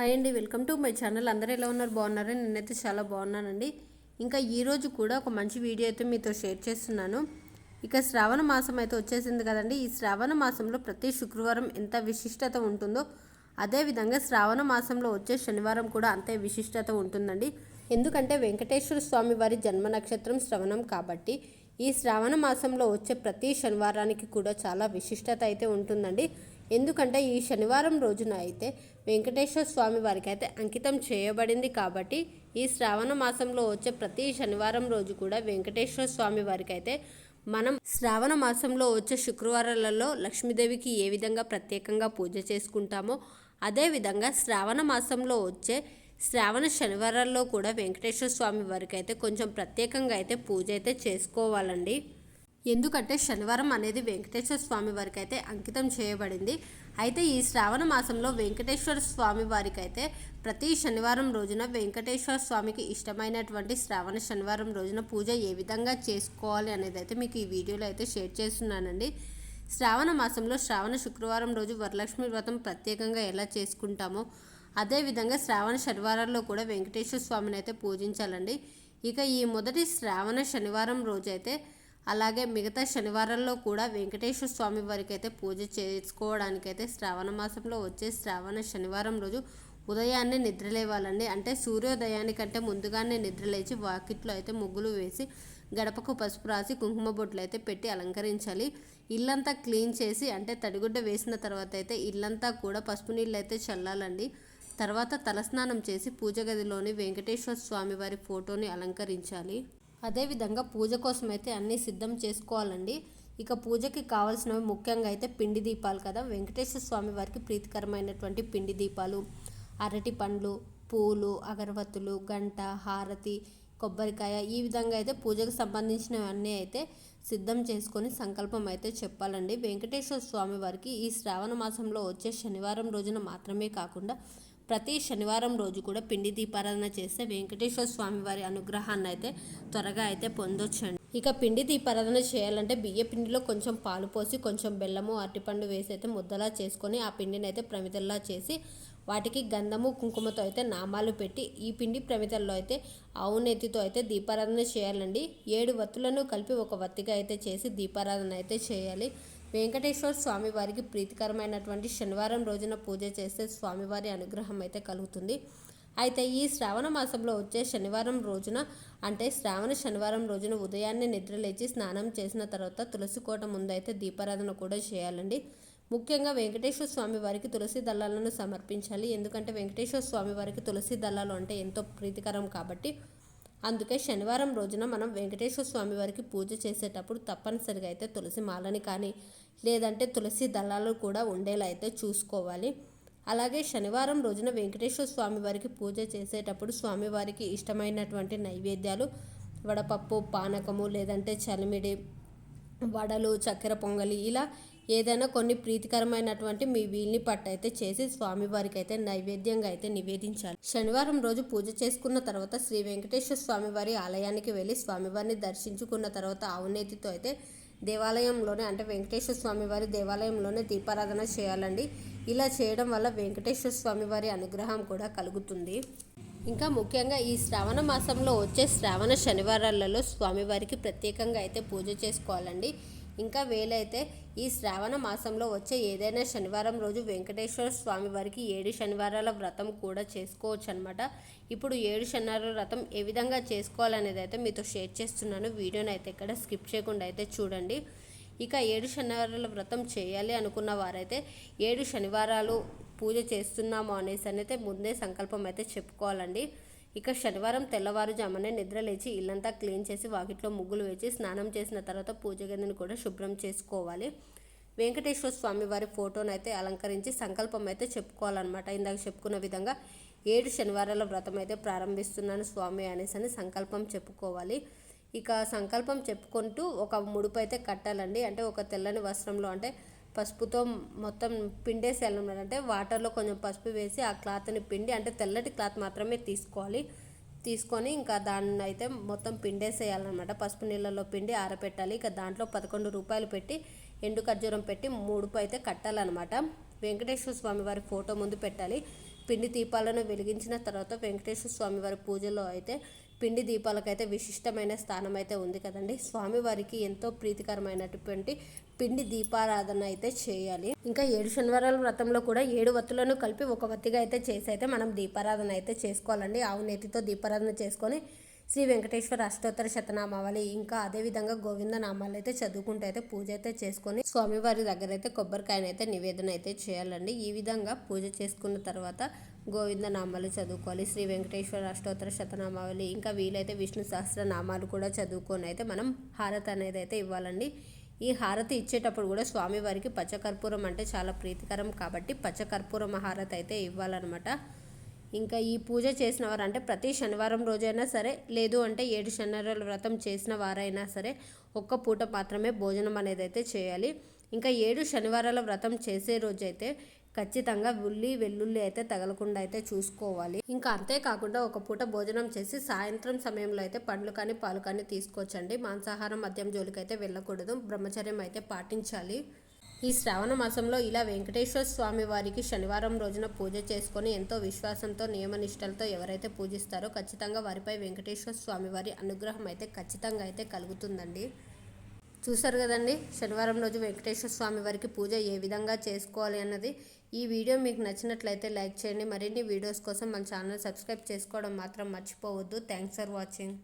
Hi అండి welcome to my channel. అందరూ ఎలా ఉన్నారు? బాగున్నారని నేనైతే చాలా బాగున్నానండి. ఇంకా ఈరోజు కూడా ఒక మంచి వీడియో అయితే మీతో షేర్ చేస్తున్నాను. ఇక శ్రావణ మాసం అయితే వచ్చేసింది కదండి. ఈ శ్రావణ మాసంలో ప్రతి శుక్రవారం ఎంత విశిష్టత ఉంటుందో అదేవిధంగా శ్రావణ మాసంలో వచ్చే శనివారం కూడా అంతే విశిష్టత ఉంటుందండి. ఎందుకంటే వెంకటేశ్వర స్వామి వారి జన్మ నక్షత్రం శ్రవణం కాబట్టి ఈ శ్రావణ మాసంలో వచ్చే ప్రతి శనివారానికి కూడా చాలా విశిష్టత అయితే ఉంటుందండి. ఎందుకంటే ఈ శనివారం రోజున అయితే వెంకటేశ్వర స్వామి వారికి అయితే అంకితం చేయబడింది కాబట్టి ఈ శ్రావణ మాసంలో వచ్చే ప్రతి శనివారం రోజు కూడా వెంకటేశ్వర స్వామి వారికి అయితే మనం శ్రావణ మాసంలో వచ్చే శుక్రవారాలలో లక్ష్మీదేవికి ఏ విధంగా ప్రత్యేకంగా పూజ చేసుకుంటామో అదేవిధంగా శ్రావణ మాసంలో వచ్చే శ్రావణ శనివారాల్లో కూడా వెంకటేశ్వర స్వామి వారికి అయితే కొంచెం ప్రత్యేకంగా అయితే పూజ అయితే చేసుకోవాలండి. ఎందుకంటే శనివారం అనేది వెంకటేశ్వర స్వామి వారికి అయితే అంకితం చేయబడింది. అయితే ఈ శ్రావణ మాసంలో వెంకటేశ్వర స్వామి వారికి అయితే ప్రతి శనివారం రోజున వెంకటేశ్వర స్వామికి ఇష్టమైనటువంటి శ్రావణ శనివారం రోజున పూజ ఏ విధంగా చేసుకోవాలి అనేది అయితే మీకు ఈ వీడియోలో అయితే షేర్ చేస్తున్నానండి. శ్రావణ మాసంలో శ్రావణ శుక్రవారం రోజు వరలక్ష్మి వ్రతం ప్రత్యేకంగా ఎలా చేసుకుంటామో అదేవిధంగా శ్రావణ శనివారాల్లో కూడా వెంకటేశ్వర స్వామిని అయితే పూజించాలండి. ఇక ఈ మొదటి శ్రావణ శనివారం రోజైతే అలాగే మిగతా శనివారాల్లో కూడా వెంకటేశ్వర స్వామి వారికి అయితే పూజ చేసుకోవడానికైతే శ్రావణ మాసంలో వచ్చే శ్రావణ శనివారం రోజు ఉదయాన్నే నిద్రలేవాలండి. అంటే సూర్యోదయానికంటే ముందుగానే నిద్రలేచి వాకిట్లో అయితే ముగ్గులు వేసి గడపకు పసుపు రాసి కుంకుమ బొట్లు అయితే పెట్టి అలంకరించాలి. ఇల్లంతా క్లీన్ చేసి అంటే తడిగుడ్డ వేసిన తర్వాత అయితే ఇల్లంతా కూడా పసుపు నీళ్ళు అయితే చల్లాలండి. తర్వాత తలస్నానం చేసి పూజ గదిలోని వెంకటేశ్వర స్వామి వారి ఫోటోని అలంకరించాలి. అదేవిధంగా పూజ కోసం అయితే అన్నీ సిద్ధం చేసుకోవాలండి. ఇక పూజకి కావాల్సినవి ముఖ్యంగా అయితే పిండి దీపాలు కదా. వెంకటేశ్వర స్వామి వారికి ప్రీతికరమైనటువంటి పిండి దీపాలు అరటి పండ్లు పూలు అగరవత్తులు గంట హారతి కొబ్బరికాయ ఈ విధంగా అయితే పూజకు సంబంధించినవన్నీ అయితే సిద్ధం చేసుకొని సంకల్పం అయితే చెప్పాలండి. వెంకటేశ్వర స్వామి వారికి ఈ శ్రావణ మాసంలో వచ్చే శనివారం రోజున మాత్రమే కాకుండా ప్రతి శనివారం రోజు కూడా పిండి దీపారాధన చేస్తే వెంకటేశ్వర స్వామి వారి అనుగ్రహాన్ని అయితే త్వరగా అయితే పొందొచ్చండి. ఇక పిండి దీపారాధన చేయాలంటే బియ్య పిండిలో కొంచెం పాలు పోసి కొంచెం బెల్లము అరటిపండు వేసి అయితే ముద్దలా చేసుకొని ఆ పిండిని అయితే ప్రమిదల్లా చేసి వాటికి గంధము కుంకుమతో అయితే నామాలు పెట్టి ఈ పిండి ప్రమితల్లో అయితే ఆవు నెత్తితో అయితే దీపారాధన చేయాలండి. ఏడు వత్తులను కలిపి ఒక వత్తిగా అయితే చేసి దీపారాధన అయితే చేయాలి. వెంకటేశ్వర స్వామి వారికి ప్రీతికరమైనటువంటి శనివారం రోజున పూజ చేస్తే స్వామివారి అనుగ్రహం అయితే కలుగుతుంది. అయితే ఈ శ్రావణ మాసంలో వచ్చే శనివారం రోజున అంటే శ్రావణ శనివారం రోజున ఉదయాన్నే నిద్రలేచి స్నానం చేసిన తర్వాత తులసి కోట ముందైతే దీపారాధన కూడా చేయాలండి. ముఖ్యంగా వెంకటేశ్వర స్వామి వారికి తులసి దళాలను సమర్పించాలి. ఎందుకంటే వెంకటేశ్వర స్వామి వారికి తులసి దళాలు అంటే ఎంతో ప్రీతికరం కాబట్టి అందుకే శనివారం రోజున మనం వెంకటేశ్వర స్వామి వారికి పూజ చేసేటప్పుడు తప్పనిసరిగా అయితే తులసి మాలని కానీ లేదంటే తులసి దళాలు కూడా ఉండేలా అయితే చూసుకోవాలి. అలాగే శనివారం రోజున వెంకటేశ్వర స్వామి వారికి పూజ చేసేటప్పుడు స్వామివారికి ఇష్టమైనటువంటి నైవేద్యాలు వడపప్పు పానకము లేదంటే చలిమిడి వడలు చక్కెర పొంగలి ఇలా ఏదైనా కొన్ని ప్రీతికరమైనటువంటి మీ వీల్ని పట్టయితే చేసి స్వామివారికి అయితే నైవేద్యంగా అయితే నివేదించాలి. శనివారం రోజు పూజ చేసుకున్న తర్వాత శ్రీ వెంకటేశ్వర స్వామివారి ఆలయానికి వెళ్ళి స్వామివారిని దర్శించుకున్న తర్వాత ఆవునేతితో అయితే దేవాలయంలోనే అంటే వెంకటేశ్వర స్వామివారి దేవాలయంలోనే దీపారాధన చేయాలండి. ఇలా చేయడం వల్ల వెంకటేశ్వర స్వామివారి అనుగ్రహం కూడా కలుగుతుంది. ఇంకా ముఖ్యంగా ఈ శ్రావణ మాసంలో వచ్చే శ్రావణ శనివారాలలో స్వామివారికి ప్రత్యేకంగా అయితే పూజ చేసుకోవాలండి. ఇంకా వేలైతే ఈ శ్రావణ మాసంలో వచ్చే ఏదైనా శనివారం రోజు వెంకటేశ్వర స్వామి వారికి ఏడు శనివారాల వ్రతం కూడా చేసుకోవచ్చు అనమాట ఇప్పుడు ఏడు శనివారాల వ్రతం ఏ విధంగా చేసుకోవాలనేది అయితే మీతో షేర్ చేస్తున్నాను. వీడియోని అయితే ఇక్కడ స్కిప్ చేయకుండా అయితే చూడండి. ఇక ఏడు శనివారాల వ్రతం చేయాలి అనుకున్న వారైతే ఏడు శనివారాలు పూజ చేస్తున్నాము అనేసి అయితే ముందే సంకల్పం అయితే చెప్పుకోవాలండి. ఇక శనివారం తెల్లవారుజామునే నిద్ర లేచి ఇల్లంతా క్లీన్ చేసి వాకిట్లో ముగ్గులు వేసి స్నానం చేసిన తర్వాత పూజ గదిని కూడా శుభ్రం చేసుకోవాలి. వెంకటేశ్వర స్వామి వారి ఫోటోను అయితే అలంకరించి సంకల్పం అయితే చెప్పుకోవాలన్నమాట. ఇందాక చెప్పుకున్న విధంగా ఏడు శనివారాల వ్రతం అయితే ప్రారంభిస్తున్నాను స్వామి అనేసి అని సంకల్పం చెప్పుకోవాలి. ఇక సంకల్పం చెప్పుకుంటూ ఒక ముడుపు అయితే కట్టాలండి. అంటే ఒక తెల్లని వస్త్రంలో అంటే పసుపుతో మొత్తం పిండేసి అంటే వాటర్లో కొంచెం పసుపు వేసి ఆ క్లాత్ని పిండి అంటే తెల్లటి క్లాత్ మాత్రమే తీసుకోవాలి. తీసుకొని ఇంకా దాన్ని అయితే మొత్తం పిండేసేయాలన్నమాట. పసుపు నీళ్ళలో పిండి ఆరపెట్టాలి. ఇక దాంట్లో పదకొండు రూపాయలు పెట్టి ఎండు ఖర్జూరం పెట్టి మూడుపు అయితే కట్టాలన్నమాట. వెంకటేశ్వర స్వామి వారి ఫోటో ముందు పెట్టాలి. పిండి దీపాలను వెలిగించిన తర్వాత వెంకటేశ్వర స్వామి వారి పూజలో అయితే పిండి దీపాలకైతే విశిష్టమైన స్థానం అయితే ఉంది కదండి. స్వామివారికి ఎంతో ప్రీతికరమైనటువంటి పిండి దీపారాధన అయితే చేయాలి. ఇంకా ఏడు శనివారాల వ్రతంలో కూడా ఏడు వత్తులను కలిపి ఒక వత్తిగా అయితే చేసి అయితే మనం దీపారాధన అయితే చేసుకోవాలండి. ఆవు నేతితో దీపారాధన చేసుకొని శ్రీ వెంకటేశ్వర అష్టోత్తర శతనామావళి ఇంకా అదేవిధంగా గోవింద నామాలు అయితే చదువుకుంటూ అయితే పూజ అయితే చేసుకొని స్వామివారి దగ్గర అయితే కొబ్బరికాయనైతే నివేదన అయితే చేయాలండి. ఈ విధంగా పూజ చేసుకున్న తర్వాత గోవింద నామాలు చదువుకోవాలి. శ్రీ వెంకటేశ్వర అష్టోత్తర శతనామావళి ఇంకా వీలైతే విష్ణు సహస్ర నామాలు కూడా చదువుకొని అయితే మనం హారతి అనేది అయితే ఇవ్వాలండి. ఈ హారతి ఇచ్చేటప్పుడు కూడా స్వామివారికి పచ్చకర్పూరం అంటే చాలా ప్రీతికరం కాబట్టి పచ్చకర్పూరం హారతి అయితే ఇవ్వాలన్నమాట. ఇంకా ఈ పూజ చేసిన వారంటే అంటే ప్రతి శనివారం రోజైనా సరే లేదు అంటే ఏడు శనివారాల వ్రతం చేసిన వారైనా సరే ఒక్క పూట మాత్రమే భోజనం అనేది అయితే చేయాలి. ఇంకా ఏడు శనివారాల వ్రతం చేసే రోజైతే ఖచ్చితంగా ఉల్లి వెల్లుల్లి అయితే తగలకుండా అయితే చూసుకోవాలి. ఇంకా అంతేకాకుండా ఒక పూట భోజనం చేసి సాయంత్రం సమయంలో అయితే పండ్లు కానీ పాలు కానీ తీసుకోవచ్చండి. మాంసాహారం మద్యం జోలికైతే వెళ్ళకూడదు. బ్రహ్మచర్యం అయితే పాటించాలి. ఈ శ్రావణ మాసంలో ఇలా వెంకటేశ్వర స్వామి వారికి శనివారం రోజున పూజ చేసుకొని ఎంతో విశ్వాసంతో నియమనిష్టలతో ఎవరైతే పూజిస్తారో ఖచ్చితంగా వారిపై వెంకటేశ్వర స్వామి వారి అనుగ్రహం అయితే ఖచ్చితంగా అయితే కలుగుతుందండి. చూసారు కదండి? శనివారం రోజు వెంకటేశ్వర స్వామి వారికి పూజ ఏ విధంగా చేసుకోవాలి అన్నది. ఈ వీడియో మీకు నచ్చినట్లయితే లైక్ చేయండి. మరిన్ని వీడియోస్ కోసం మన ఛానల్ సబ్స్క్రైబ్ చేసుకోవడం మాత్రం మర్చిపోవద్దు. Thanks for watching.